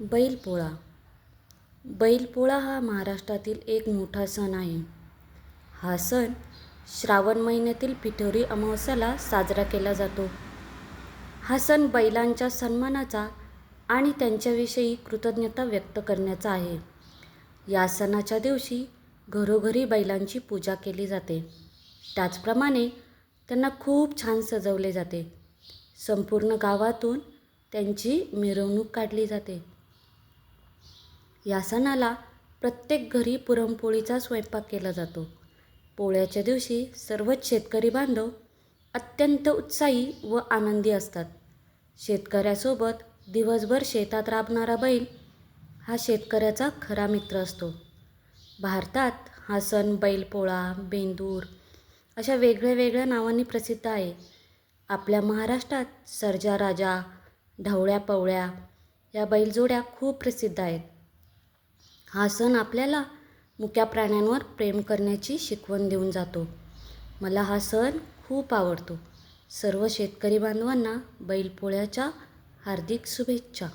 बैलपोळा. बैलपोळा हा महाराष्ट्रातील एक मोठा सण आहे. हा सण श्रावण महिन्यातील पिठोरी अमावस्याला साजरा केला जातो. हा सण बैलांच्या सन्मानाचा आणि त्यांच्याविषयी कृतज्ञता व्यक्त करण्याचा आहे. या सणाच्या दिवशी घरोघरी बैलांची पूजा केली जाते. त्याचप्रमाणे त्यांना खूप छान सजवले जाते. संपूर्ण गावातून त्यांची मिरवणूक काढली जाते. या सणाला प्रत्येक घरी पुरणपोळीचा स्वयंपाक केला जातो. पोळ्याच्या दिवशी सर्वच शेतकरी बांधव अत्यंत उत्साही व आनंदी असतात. शेतकऱ्यासोबत दिवसभर शेतात राबणारा बैल हा शेतकऱ्याचा खरा मित्र असतो. भारतात हा सण बैलपोळा बेंदूर अशा वेगळ्या वेगळ्या नावांनी प्रसिद्ध आहे. आपल्या महाराष्ट्रात सर्जा राजा ढवळ्या पवळ्या या बैलजोड्या खूप प्रसिद्ध आहेत. हा सण आपल्याला मुक्या प्राण्यांवर प्रेम करण्याची शिकवण देऊन जातो. मला हा सण खूप आवडतो. सर्व शेतकरी बांधवांना बैलपोळ्याच्या हार्दिक शुभेच्छा.